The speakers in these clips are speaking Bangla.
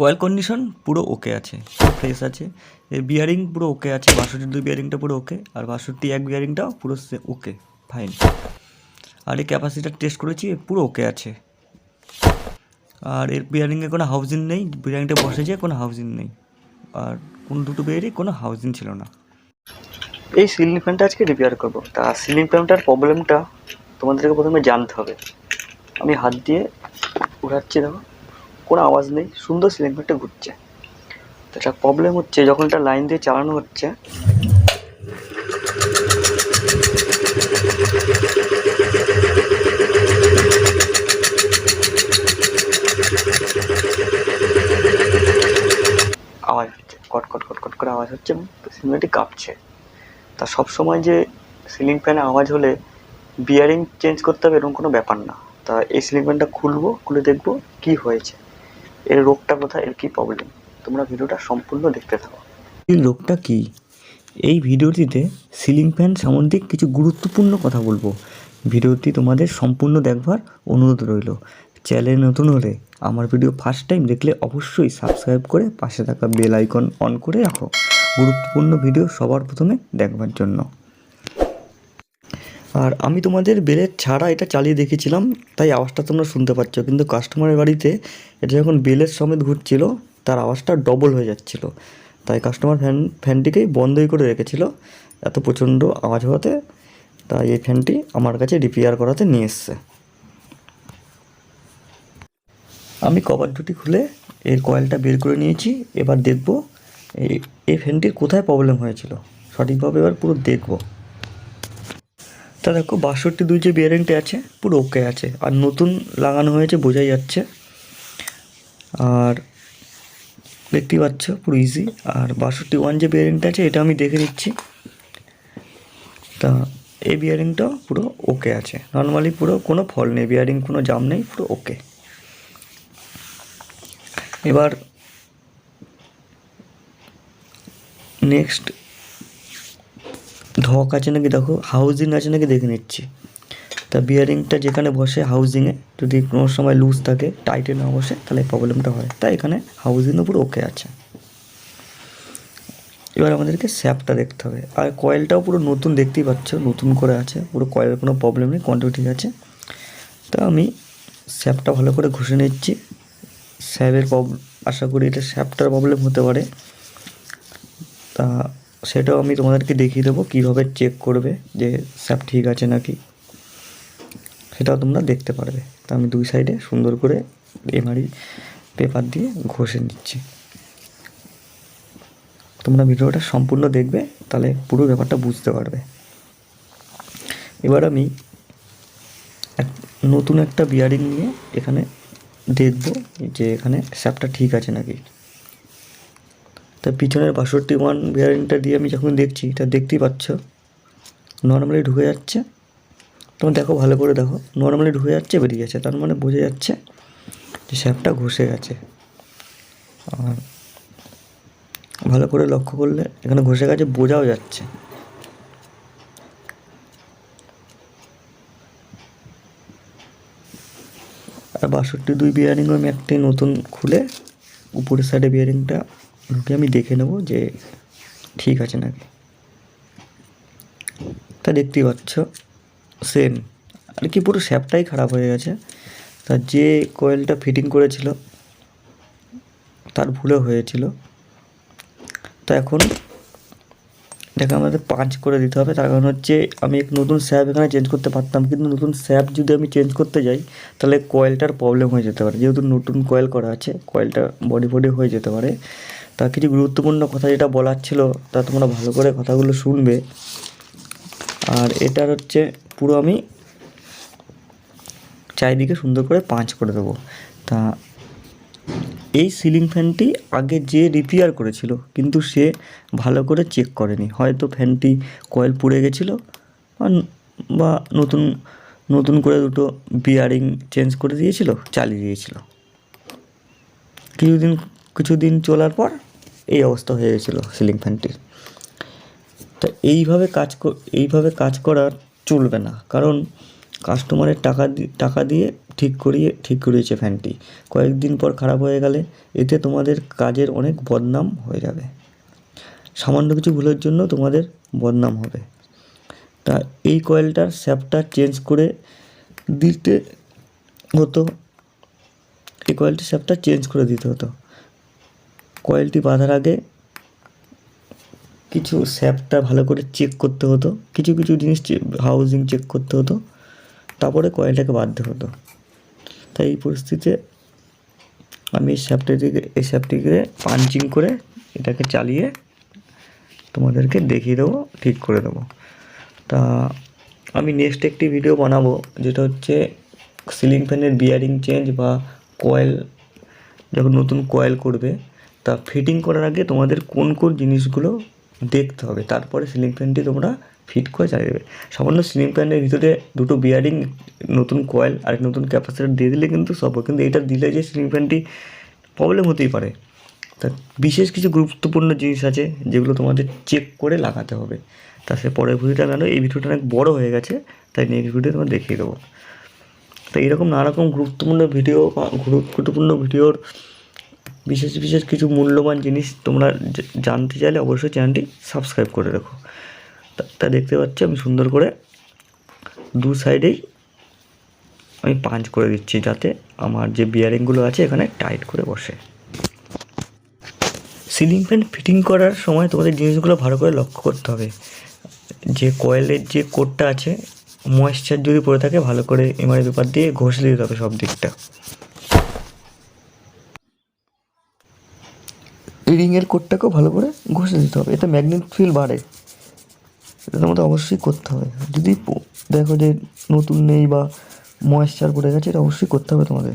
কয়েল কন্ডিশন পুরো ওকে আছে ফ্রেশ আছে। এর বিয়ারিং পুরো ওকে আছে, বাষট্টি দুই বিয়ারিংটা পুরো ওকে আর বাষট্টি এক বিয়ারিংটাও পুরো ওকে ফাইন আর এই ক্যাপাসিটার টেস্ট করেছি পুরো ওকে আছে। আর এর বিয়ারিংয়ে কোনো হাউজিং নেই বিয়ারিংটা বসে বসেছে, কোনো হাউজিং নেই। আর কোন দুটো বিয়ারিং কোনো হাউজিং ছিল না। এই সিলিং ফ্যানটা আজকে রিপেয়ার করব। তা সিলিং ফ্যানটার প্রবলেমটা তোমাদেরকে প্রথমে জানতে হবে। আমি হাত দিয়ে উঠাচ্ছি দেখো। কোনো আওয়াজ নেই, সুন্দর সিলিং ঘুরছে। তো একটা প্রবলেম হচ্ছে, যখন এটা লাইন দিয়ে চালানো হচ্ছে, আওয়াজ হচ্ছে, কট কট কট কট করে আওয়াজ হচ্ছে এবং সিলিং কাঁপছে। তা সব সময় যে সিলিং ফ্যানে আওয়াজ হলে বিয়ারিং চেঞ্জ করতে হবে এরকম কোনো ব্যাপার না। তা এই সিলিং ফ্যানটা খুলবো, খুলে দেখব কি হয়েছে। এর রোগটা কোথায়, এর কী প্রবলেম তোমরা ভিডিওটা সম্পূর্ণ দেখতে থাকো। এই রোগটা কি? এই ভিডিওটিতে সিলিং ফ্যান সম্বন্ধে কিছু গুরুত্বপূর্ণ কথা বলব। ভিডিওটি তোমাদের সম্পূর্ণ দেখবার অনুরোধ রইল। চ্যানেল নতুন হলে আমার ভিডিও ফার্স্ট টাইম দেখলে অবশ্যই সাবস্ক্রাইব করে পাশে থাকা বেল আইকন অন করে রাখো। গুরুত্বপূর্ণ ভিডিও সবার প্রথমে দেখবার জন্য। আর আমি তোমাদের বেলের ছাড়া এটা চালিয়ে দেখেছিলাম, তাই আওয়াজটা তোমরা শুনতে পাচ্ছ। কিন্তু কাস্টমারের বাড়িতে এটা যখন বেলের সমেত ঘুরছিল, তার আওয়াজটা ডবল হয়ে যাচ্ছিল। তাই কাস্টমার ফ্যান ফ্যানটিকেই বন্ধই করে রেখেছিল এত প্রচণ্ড আওয়াজ হওয়াতে। তাই এই ফ্যানটি আমার কাছে রিপেয়ার করাতে নিয়ে এসছে। আমি কভার দুটি খুলে এর কয়েলটা বের করে নিয়েছি। এবার দেখব এই ফ্যানটির কোথায় প্রবলেম হয়েছিল। সঠিকভাবে এবার পুরো দেখব। তা দেখো, বাষট্টি দুই যে বিয়ারিংটা আছে, পুরো ওকে আছে। আর নতুন লাগানো হয়েছে, বোঝাই যাচ্ছে। আর দেখতেই পাচ্ছ, পুরো ইজি আর বাষট্টি ওয়ান যে বিয়ারিংটা আছে, এটা আমি দেখে নিচ্ছি। তা এই বিয়ারিংটাও পুরো ওকে আছে। নর্মালি পুরো কোনো ফল নেই বিয়ারিং কোনো জাম নেই, পুরো ওকে এবার নেক্সট ধক আছে নাকি? দেখো হাউজিং আছে নাকি দেখে নিচ্ছি। তা বিয়ারিংটা যেখানে বসে হাউজিংয়ে যদি কোনো সময় লুজ থাকে টাইটে না বসে, তাহলে প্রবলেমটা হয়। তাই এখানে হাউজিংও পুরো ওকে আছে। এবার আমাদেরকে স্যাপটা দেখতে হবে। আর কয়েলটাও পুরো নতুন, দেখতেই পাচ্ছ, নতুন করে আছে। পুরো কয়েলের কোনো প্রবলেম নেই কোয়ান্টিটি ঠিক আছে। তা আমি স্যাপটা ভালো করে ঘষে নিচ্ছি। স্যাপের প্রবলেম আশা করি এটা স্যাপটার প্রবলেম হতে পারে। তা সেটাও আমি তোমাদেরকে দেখিয়ে দেবো, কীভাবে চেক করবে যে স্যাপ ঠিক আছে নাকি। সেটাও তোমরা দেখতে পারবে। তা আমি দুই সাইডে সুন্দর করে এমআরি পেপার দিয়ে ঘষে নিচ্ছি। তোমরা ভিডিওটা সম্পূর্ণ দেখবে, তাহলে পুরো ব্যাপারটা বুঝতে পারবে। এবার আমি এক, নতুন একটা বিয়ারিং নিয়ে এখানে দেখব যে এখানে স্যাপটা ঠিক আছে নাকি। তা পিছনের বাষট্টি ওয়ান বিয়ারিংটা দিয়ে আমি যখন দেখছি, এটা দেখতেই পাচ্ছ। নর্মালি ঢুকে যাচ্ছে। তোমরা দেখো, ভালো করে দেখো। নর্মালি ঢুকে যাচ্ছে, বেরিয়ে যাচ্ছে তার মানে বোঝা যাচ্ছে যে স্যাপটা ঘষে গেছে। আর ভালো করে লক্ষ্য করলে এখানে ঘষে গেছে, বোঝাও যাচ্ছে। আর বাষট্টি দুই বিয়ারিংও আমি একটি নতুন খুলে উপরের সাইডে বিয়ারিংটা ঢুকে আমি দেখে নেব যে ঠিক আছে নাকি। তা দেখতেই পাচ্ছ, সেম। আর কি পুরো শ্যাপটাই খারাপ হয়ে গেছে। তা যে কয়েলটা ফিটিং করেছিল, তার ভুলে হয়েছিল। তো এখন এটাকে আমাদের পাঁচ করে দিতে হবে। তার কারণ হচ্ছে আমি এক নতুন স্যাপ এখানে চেঞ্জ করতে পারতাম, কিন্তু নতুন স্যাপ যদি আমি চেঞ্জ করতে যাই, তাহলে কয়েলটার প্রবলেম হয়ে যেতে পারে। যেহেতু নতুন কয়েল করা আছে কয়েলটা বডি ফডি হয়ে যেতে পারে। তা কিছু গুরুত্বপূর্ণ কথা যেটা বলার ছিল, তা তোমরা ভালো করে কথাগুলো শুনবে। আর এটার হচ্ছে, পুরো আমি চারিদিকে সুন্দর করে পাঁচ করে দেবো। তা এই সিলিং ফ্যানটি আগে যে রিপেয়ার করেছিল, কিন্তু সে ভালো করে চেক করেনি। হয়তো ফ্যানটি কয়েল পুড়ে গেছিল, বা বা নতুন নতুন করে দুটো বিয়ারিং চেঞ্জ করে দিয়েছিল, চালিয়ে দিয়েছিল। কিছুদিন কিছুদিন চলার পর এই অবস্থা হয়ে গেছিল সিলিং ফ্যানটির। তা এইভাবে কাজ এইভাবে কাজ করা চলবে না। কারণ কাস্টমারের টাকা টাকা দিয়ে ঠিক করিয়ে, ঠিক করিয়েছে ফ্যানটি। কয়েকদিন পর খারাপ হয়ে গেলে এতে তোমাদের কাজের অনেক বদনাম হয়ে যাবে। সামান্য কিছু ভুলের জন্য তোমাদের বদনাম হবে। তা এই কয়েলটার স্যাপটা চেঞ্জ করে দিতে হতো। এই কয়েলটির স্যাপটা চেঞ্জ করে দিতে হতো। কয়েলটি বাঁধার আগে কিছু স্যাপটা ভালো করে চেক করতে হতো। কিছু কিছু জিনিস হাউজিং চেক করতে হতো। তারপরে কয়েলটাকে বাঁধতে হতো। তাই এই পরিস্থিতিতে আমি এই স্যাপটিকে এই স্যাপটিকে পাঞ্চিং করে এটাকে চালিয়ে তোমাদেরকে দেখিয়ে দেবো, ঠিক করে দেবো। তা আমি নেক্সট একটি ভিডিও বানাবো, যেটা হচ্ছে সিলিং ফ্যানের বিয়ারিং চেঞ্জ বা কয়েল যখন নতুন কয়েল করবে তা ফিটিং করার আগে তোমাদের কোন কোন জিনিসগুলো দেখতে হবে। তারপরে সিলিং ফ্যানটি তোমরা ফিট করে চালিয়ে দেবে। সামান্য সিলিং ফ্যানের ভিতরে দুটো বিয়ারিং নতুন কয়েল আর নতুন ক্যাপাসিটার দিয়ে দিলে কিন্তু সব কিন্তু এটা দিলে যে সিলিং ফ্যানটি প্রবলেম হতেই পারে। তা বিশেষ কিছু গুরুত্বপূর্ণ জিনিস আছে যেগুলো তোমাদের চেক করে লাগাতে হবে। তা সে পরের ভিডিওটা কেন এই ভিডিওটা অনেক বড় হয়ে গেছে, তাই নেক্সট ভিডিও তোমার দেখিয়ে দেবো। তো এরকম নানা রকম গুরুত্বপূর্ণ ভিডিও গুরুত্বপূর্ণ ভিডিওর বিশেষ বিশেষ কিছু মূল্যবান জিনিস তোমরা জানতে চাইলে অবশ্যই চ্যানেলটি সাবস্ক্রাইব করে রাখো। তা- দেখতে পাচ্ছি আমি সুন্দর করে দু সাইডেই আমি পাঞ্চ করে দিচ্ছি যাতে আমার যে বিয়ারিংগুলো আছে এখানে টাইট করে বসে। সিলিং ফ্যান ফিটিং করার সময় তোমাদের জিনিসগুলো ভালো করে লক্ষ্য করতে হবে। যে কয়েলের যে কোডটা আছে ময়েশ্চার যদি পড়ে থাকে, ভালো করে এমআরআই পেপার দিয়ে ঘষে দিতে হবে সব দিকটা। রিংয়ের কোডটাকেও ভালো করে ঘষে দিতে হবে। এতে ম্যাগনেট ফিল বাড়ে। এটা তোমাদের অবশ্যই করতে হবে। যদি দেখো যে নতুন নেই বা ময়েশ্চার পড়ে গেছে, এটা অবশ্যই করতে হবে তোমাদের।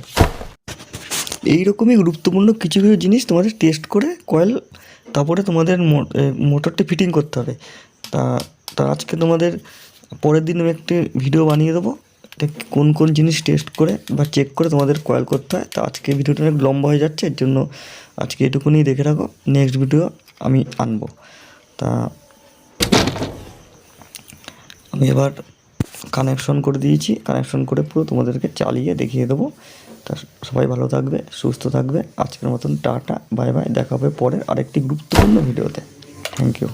এইরকমই গুরুত্বপূর্ণ কিছু কিছু জিনিস তোমাদের টেস্ট করে কয়েল তারপরে তোমাদের মোটরটি ফিটিং করতে হবে। তা তা আজকে তোমাদের, পরের দিন আমি একটি ভিডিও বানিয়ে দেবো। কোন কোন জিনিস টেস্ট করে বা চেক করে তোমাদের কয়েল করতে হয়। তা আজকে ভিডিওটা অনেক লম্বা হয়ে যাচ্ছে, এর জন্য আজকে এটুকুনি দেখে রাখো। নেক্সট ভিডিও আমি আনব। তা আমি এবার কানেকশন করে দিয়েছি। কানেকশন করে পুরো তোমাদেরকে চালিয়ে দেখিয়ে দেবো। তা সবাই ভালো থাকবে, সুস্থ থাকবে। আজকের মতন টাটা, বাই বাই। দেখা হবে পরের আরেকটি গুরুত্বপূর্ণ ভিডিওতে। থ্যাংক ইউ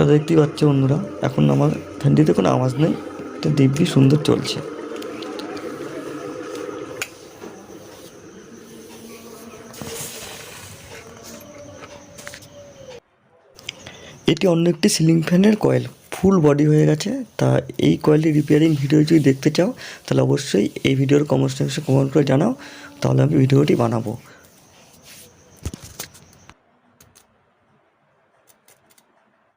তো দেখতেই পাচ্ছ বন্ধুরা, এখন আমার ফ্যানটিতে কোনো আওয়াজ নেই এটা দিব্যি সুন্দর চলছে। এটি অন্য একটি সিলিং ফ্যানের কয়েল, ফুল বডি হয়ে গেছে, তা এই কয়েলটি রিপেয়ারিং ভিডিও যদি দেখতে চাও, তাহলে অবশ্যই এই ভিডিওর কমেন্ট সেকশনে কমেন্ট করে জানাও, তাহলে আমি ভিডিওটি বানাবো।